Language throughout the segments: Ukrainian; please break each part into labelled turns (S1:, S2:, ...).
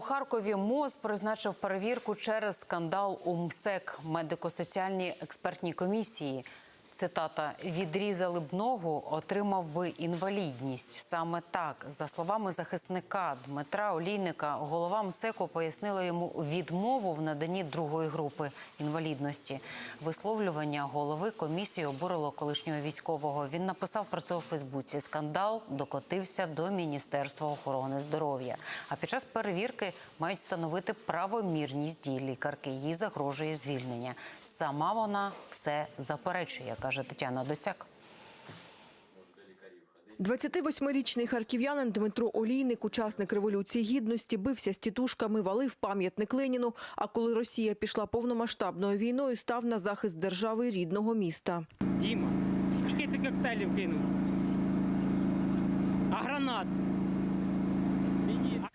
S1: Харкові МОЗ призначив перевірку через скандал у МСЕК медико-соціальній експертній комісії. Цитата відрізали б ногу, отримав би інвалідність. Саме так, за словами захисника Дмитра Олійника, голова МСЕКу пояснила йому відмову в наданні другої групи інвалідності. Висловлювання голови комісії обурило колишнього військового. Він написав про це у Фейсбуці. Скандал докотився до Міністерства охорони здоров'я. А під час перевірки мають встановити правомірність дій лікарки. Їй загрожує звільнення. Сама вона все заперечує, каже Тетяна Доцяк.
S2: 28-річний харків'янин Дмитро Олійник, учасник Революції Гідності, бився з тітушками, валив пам'ятник Леніну, а коли Росія пішла повномасштабною війною, став на захист держави рідного міста.
S3: Діма, скільки ти коктейлів кинув? А гранат?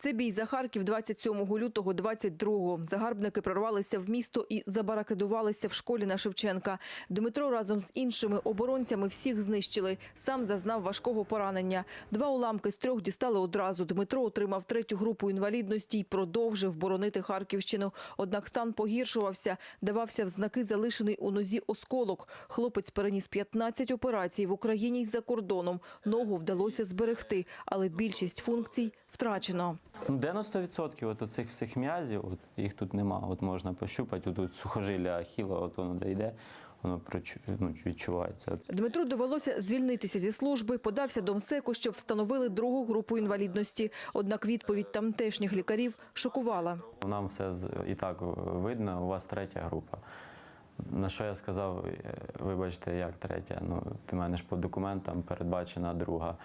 S2: Це бій за Харків 27 лютого 22-го. Загарбники прорвалися в місто і забаракадувалися в школі на Шевченка. Дмитро разом з іншими оборонцями всіх знищили. Сам зазнав важкого поранення. Два уламки з трьох дістали одразу. Дмитро отримав третю групу інвалідності і продовжив боронити Харківщину. Однак стан погіршувався, давався в знаки залишений у нозі осколок. Хлопець переніс 15 операцій в Україні й за кордоном. Ногу вдалося зберегти, але більшість функцій втрачено.
S4: Ну, 90% от цих всіх м'язів, от їх тут нема. От можна пощупати, от тут сухожилля ахіла, от воно де йде, воно ну, відчувається.
S2: Дмитру довелося звільнитися зі служби, подався до МСЕКу, щоб встановили другу групу інвалідності. Однак відповідь тамтешніх лікарів шокувала.
S4: Нам все і так видно, у вас третя група. На що я сказав, е, вибачте, як третя? Ну, ти мене ж по документам передбачена друга.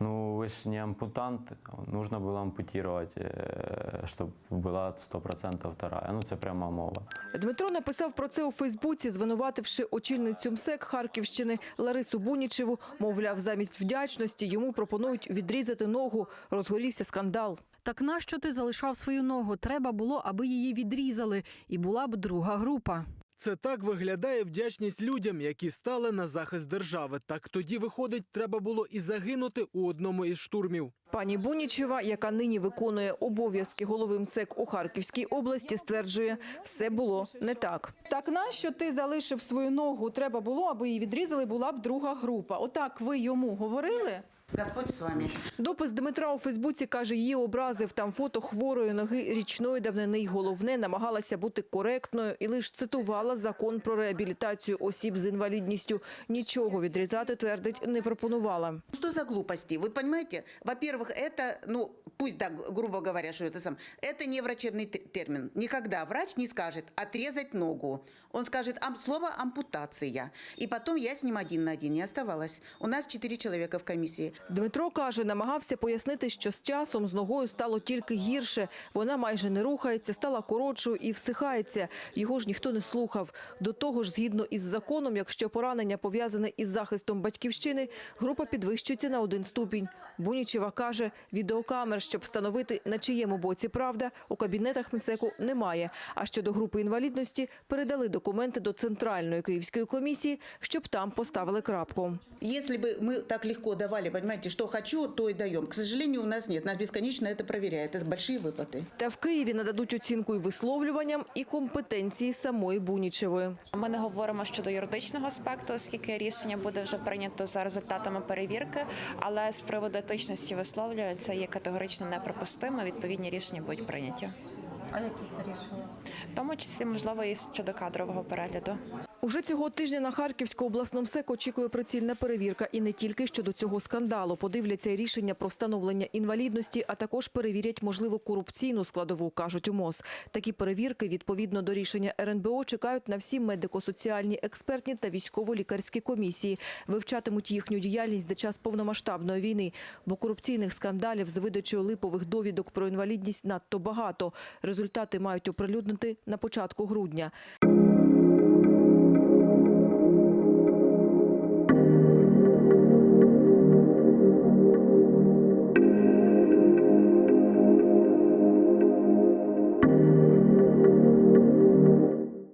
S4: Ну, ви ж не ампутант, нужно було ампутувати, е, щоб була 100% вторая. Ну, це пряма мова.
S2: Дмитро написав про це у Фейсбуці, звинувативши очільницю МСЕК Харківщини Ларису Бунічеву. Мовляв, замість вдячності йому пропонують відрізати ногу. Розгорівся скандал.
S5: Так нащо ти залишав свою ногу? Треба було, аби її відрізали, і була б друга група.
S6: Це так виглядає вдячність людям, які стали на захист держави. Так тоді, виходить, треба було і загинути у одному із штурмів.
S2: Пані Бунічева, яка нині виконує обов'язки голови МСЕК у Харківській області, стверджує, все було не так. Так нащо ти залишив свою ногу? Треба було, аби її відрізали, була б друга група. Отак ви йому говорили?
S7: Господь с вами.
S2: Допис Дмитра у Фейсбуці каже, її образив. Там фото хворої ноги річної давнини. й головне, намагалася бути коректною і лише цитувала закон про реабілітацію осіб з інвалідністю. Нічого відрізати, твердить, не пропонувала.
S7: Что за глупости? Вы понимаете, во-первых, это, ну, пусть, да, грубо говоря, что это сам, это не врачебный те- термин. Никогда врач не скажет отрезать ногу. Он скажет ам, слово ампутация. И потом я с ним один на один не оставалась. У нас четыре человека в комиссии.
S2: Дмитро каже, намагався пояснити, що з часом з ногою стало тільки гірше. Вона майже не рухається, стала коротшою і всихається. Його ж ніхто не слухав. До того ж, згідно із законом, якщо поранення пов'язане із захистом батьківщини, група підвищується на один ступінь. Бунічева каже, відеокамер, щоб встановити, на чиєму боці правда, у кабінетах МСЕКу немає. А щодо групи інвалідності, передали документи до Центральної київської комісії, щоб там поставили крапку.
S7: Если бы мы так легко давали, понимаете, что хочу, то и даем. К сожалению, у нас нет. Нас бесконечно это проверяет. Это большие выплаты.
S2: Та в Києві нададуть оцінку і висловлюванням, і компетенції самої Бунічевої.
S8: Ми не говоримо щодо юридичного аспекту, оскільки рішення буде вже прийнято за результатами перевірки. Але з приводу етичності висловлюю, це є категорично неприпустимо. Відповідні рішення будуть прийняті. А які це рішення? В тому числі можливо і щодо кадрового перегляду.
S2: Уже цього тижня на Харківську обласному МСЕК очікує прицільна перевірка. І не тільки щодо цього скандалу. Подивляться й рішення про встановлення інвалідності, а також перевірять можливу корупційну складову, кажуть у МОЗ. Такі перевірки, відповідно до рішення РНБО, чекають на всі медико-соціальні, експертні та військово-лікарські комісії. Вивчатимуть їхню діяльність за час повномасштабної війни. Бо корупційних скандалів з видачею липових довідок про інвалідність надто багато. Результати мають оприлюднити на початку грудня.